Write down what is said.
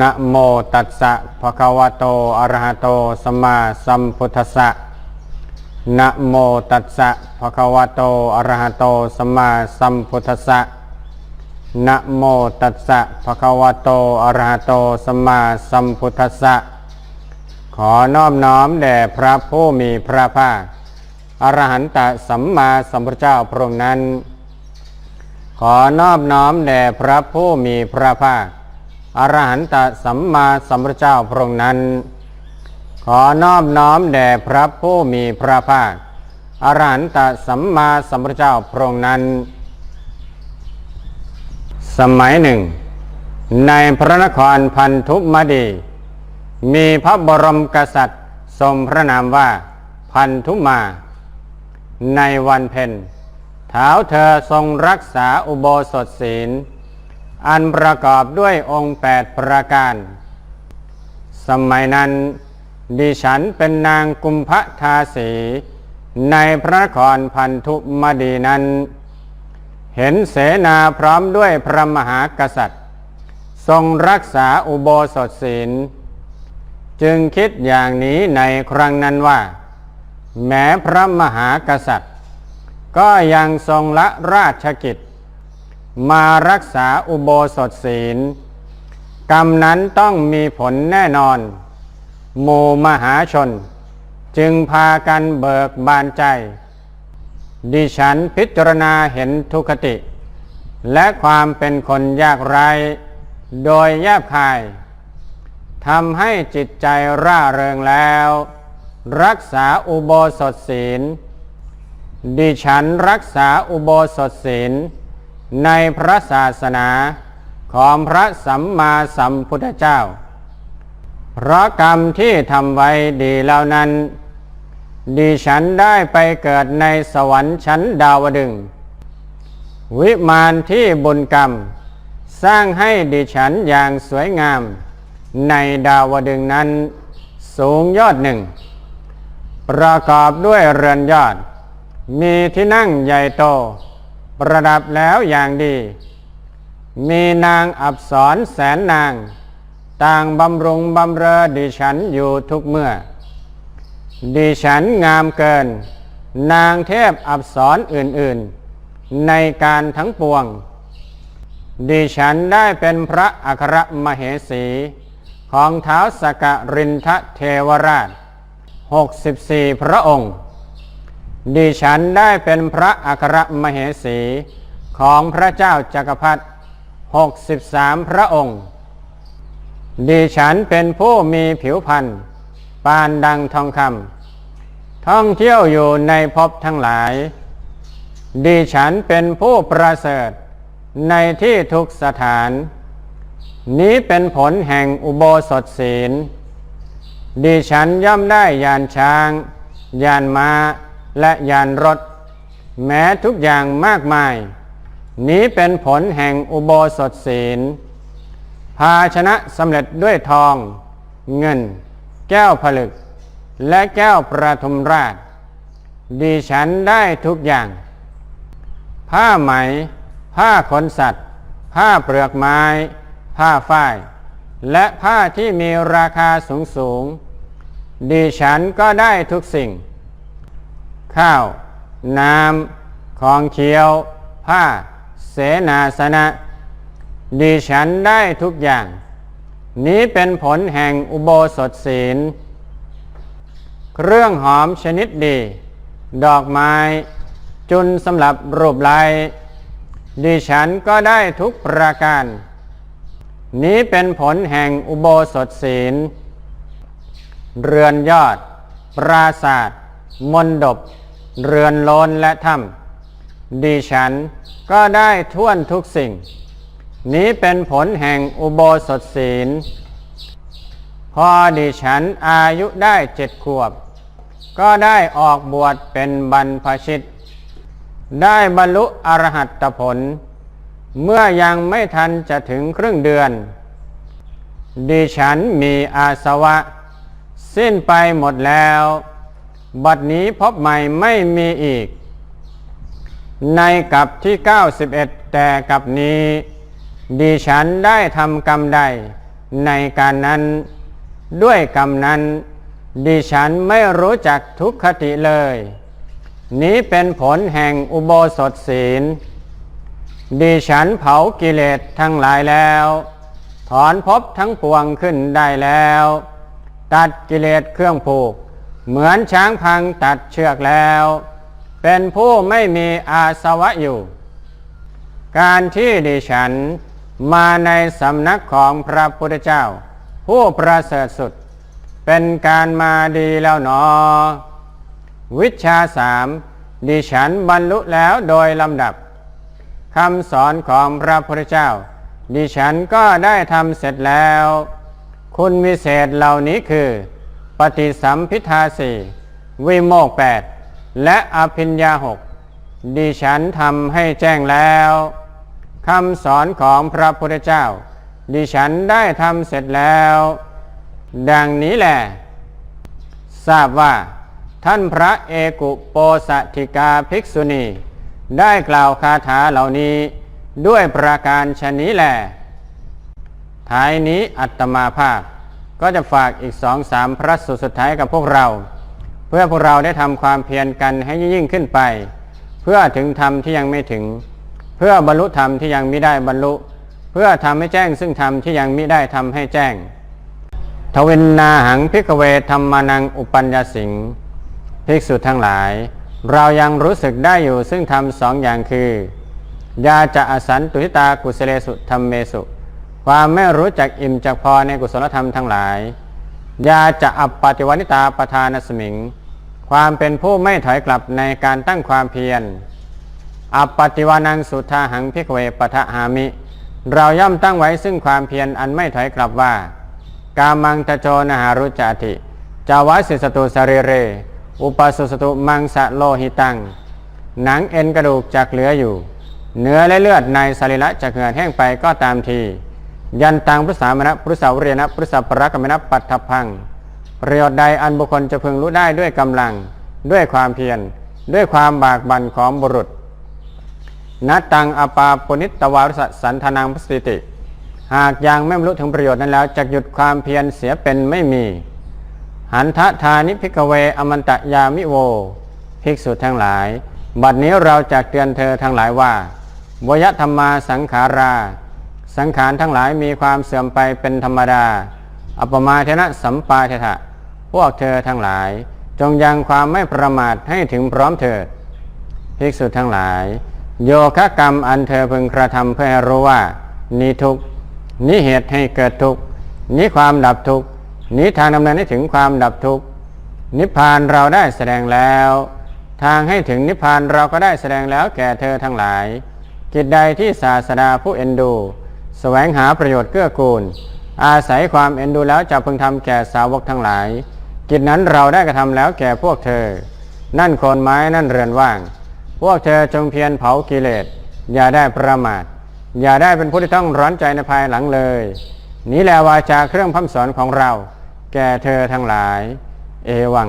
นะโมตัสสะภะคะวะโตอะระหะโตสัมมาสัมพุทธัสสะนะโมตัสสะภะคะวะโตอะระหะโตสัมมาสัมพุทธัสสะนะโมตัสสะภะคะวะโตอะระหะโตสัมมาสัมพุทธัสสะขอนอบน้อมแด่พระผู้มีพระภาคอรหันตสัมมาสัมพุทธเจ้าพระองค์นั้น ขอนอบน้อมแด่พระผู้มีพระภาค อรหันตสัมมาสัมพุทธเจ้าพระองค์นั้น ขอนอบน้อมแด่พระผู้มีพระภาคอรหันตสัมมาสัมพุทธเจ้าพระองค์นั้น สมัยหนึ่ง ในพระนครพันธุมดี มีพระบรมกษัตริย์ทรงพระนามว่าพันธุมา ในวันเพ็ญเท้าเธอทรงรักษาอุโบสถศีล อันประกอบด้วยองค์แปดประการ สมัยนั้น ดิฉันเป็นนางกุมภทาสี ในพระนครพันธุมดีนั้น เห็นเสนาพร้อมด้วยพระมหากษัตริย์ ทรงรักษาอุโบสถศีล จึงคิดอย่างนี้ในครั้งนั้นว่า แม้พระมหากษัตริย์ ก็ยังทรงละราชกิจ มารักษาอุโบสถศีล กรรมนั้นต้องมีผลแน่นอน หมู่มหาชน จึงพากันเบิกบานใจ ดิฉันพิจารณาเห็นทุคติ และความเป็นคนยากไร้โดยแยบคายทำให้จิตใจร่าเริงแล้ว รักษาอุโบสถศีล ดิฉันรักษาอุโบสถศีล ในพระศาสนาของพระสัมมาสัมพุทธเจ้า เพราะกรรมที่ทำไว้ดีแล้วนั้นดิฉันได้ไปเกิดในสวรรค์ชั้นดาวดึง วิมานที่บุญกรรม สร้างให้ดิฉันอย่างสวยงาม ในดาวดึงนั้น สูงยอดหนึ่ง ประกอบด้วยเรือนยอด มีที่นั่งใหญ่โต ประดับแล้วอย่างดี มีนางอับสรแสนนาง ต่างบำรุงบำเรอดิฉันอยู่ทุกเมื่อ ดิฉันงามเกิน นางเทพอับสรอื่นๆ ในการทั้งปวง ดิฉันได้เป็นพระอัครมเหสี ของเท้าสกรินทเทวราช 64 พระองค์ ดิฉันได้เป็นพระอัครมเหสี ของพระเจ้าจักรพรรดิ63 พระองค์ ดิฉันเป็นผู้มีผิวพรรณปานดังทองคำท่องเที่ยวอยู่ในภพทั้งหลาย ดิฉันเป็นผู้ประเสริฐในที่ทุกสถาน นี้เป็นผลแห่งอุโบสถศีล ดิฉันย่อมได้ยานช้าง ยานม้า และยานรถ แม้ทุกอย่างมากมาย นี้เป็นผลแห่งอุโบสถศีล ภาชนะสำเร็จด้วยทอง เงิน แก้วผลึก และแก้วประทุมราชดิฉันได้ทุกอย่าง ผ้าไหม ผ้าขนสัตว์ ผ้าเปลือกไม้ ผ้าฝ้าย และผ้าที่มีราคาสูงสูงดิฉันก็ได้ทุกสิ่ง ข้าว น้ำของเคี้ยว ผ้า เสนาสนะดิฉันได้ทุกอย่าง นี้เป็นผลแห่งอุโบสถศีล เครื่องหอมชนิดดี ดอกไม้ จุนสำหรับรูปลายดิฉันก็ได้ทุกประการ นี้เป็นผลแห่งอุโบสถศีล เรือนยอด ปราศาสตร์ มนดบ เรือนโลนและถ้ำดิฉันก็ได้ท่วนทุกสิ่ง นี้เป็นผลแห่งอุโบสถศีล พอดิฉันอายุได้เจ็ดขวบ ก็ได้ออกบวชเป็นบรรพชิต ได้บรรลุอรหัตผล เมื่อยังไม่ทันจะถึงครึ่งเดือน ดิฉันมีอาสวะ สิ้นไปหมดแล้ว บัดนี้พบใหม่ไม่มีอีก ในกับที่ 91 แต่กับนี้ ดิฉันได้ทำกรรมใด ในการนั้น ด้วยกรรมนั้น ดิฉันไม่รู้จักทุกขติเลย นี้เป็นผลแห่งอุโบสถศีล ดิฉันเผากิเลสทั้งหลายแล้ว ถอนภพทั้งปวงขึ้นได้แล้ว ตัดกิเลสเครื่องผูก เหมือนช้างพังตัดเชือกแล้ว เป็นผู้ไม่มีอาสวะอยู่ การที่ดิฉันมาในสำนักของพระพุทธเจ้า ผู้ประเสริฐสุด เป็นการมาดีแล้วหนอ วิชาสามดิฉันบรรลุแล้วโดยลำดับคำสอนของพระพุทธเจ้า ดิฉันก็ได้ทำเสร็จแล้ว คุณวิเศษเหล่านี้คือ ปฏิสัมพิทาสี่วิโมกแปดและอภิญญาหกดิฉันทำให้แจ้งแล้วคำสอนของพระพุทธเจ้า ดิฉันได้ทำเสร็จแล้ว ดังนี้แหละ ทราบว่า ท่านพระเอกุโปสถิกาภิกษุณี ได้กล่าวคาถาเหล่านี้ด้วยประการชนนี้แหละท้ายนี้อัตมาภาพ ก็จะฝากอีกสองสามพระสุดสุดท้ายกับพวกเรา เพื่อพวกเราได้ทำความเพียรกันให้ยิ่งขึ้นไป เพื่อถึงธรรมที่ยังไม่ถึง เพื่อบรรลุธรรมที่ยังไม่ได้บรรลุ เพื่อทำให้แจ้งซึ่งธรรมที่ยังไม่ได้ทำให้แจ้งทวินนาหังพิกเวธรรมานังอุปัญญาสิงภิกษุทั้งหลาย เรายังรู้สึกได้อยู่ซึ่งทำสองอย่างคือ ยาจะอสันตุทิตากุสเลสุธรรมเมสุ ความไม่รู้จักอิ่มจักพอในกุศลธรรมทั้งหลาย ยาจะอัปปฏิวันิตาประธานสมิง ความเป็นผู้ไม่ถอยกลับในการตั้งความเพียร อัปปฏิวานังสุทธาหังพิกเวปทะหามิ เราย่อมตั้งไว้ซึ่งความเพียรอันไม่ถอยกลับว่า กามังตะโจนหารุจาติจาวสิสตุสรีเร อุปสุสตุมังสะโลหิตัง หนังเอ็นกระดูกจักเหลืออยู่ เนื้อและเลือดในสรีระจะเหือดแห้งไปก็ตามที ยันตังพุทธามณะพุทธาวเรนะพุทธสัพพรกมณะปัตถพังประโยชน์ใดอันบุคคลจะพึงรู้ได้ด้วยกำลัง ด้วยความเพียรด้วยความบากบั่นของบุรุษนัตตังอปาปนิตตวารุสสันธนังพสติติ หากยังไม่บรรลุถึงประโยชน์นั้นแล้วจะหยุดความเพียรเสียเป็นไม่มี หันทะทานิพิกเวอมันตะยามิโว ภิกษุทั้งหลาย บัดนี้เราจะเตือนเธอทั้งหลายว่าวยธรรมาสังขารา สังขารทั้งหลายมีความเสื่อมไปเป็นธรรมดา อัปมาเทนะสัมปาเทถะพวกเธอทั้งหลาย จงยังความไม่ประมาทให้ถึงพร้อมเถิดภิกษุทั้งหลาย โยคะกรรมอันเธอพึงกระทำเพื่อให้รู้ว่า นี้ทุกนี้เหตุให้เกิดทุกนี้ความดับทุกนี้ทางดำเนินให้ถึงความดับทุกนิพพานเราได้แสดงแล้ว ทางให้ถึงนิพพานเราก็ได้แสดงแล้วแก่เธอทั้งหลาย กิจใดที่ศาสดาผู้เอ็นดู แสวงหาประโยชน์เกื้อกูล อาศัยความเอ็นดูแล้วจะพึงทำแก่สาวกทั้งหลาย กิจนั้นเราได้กระทำแล้วแก่พวกเธอ นั่นโคนไม้นั่นเรือนว่าง พวกเธอจงเพียรเผากิเลส อย่าได้ประมาท อย่าได้เป็นผู้ที่ต้องร้อนใจในภายหลังเลย นี้แหละวาจาเครื่องพัฒสอนของเรา แก่เธอทั้งหลาย เอวัง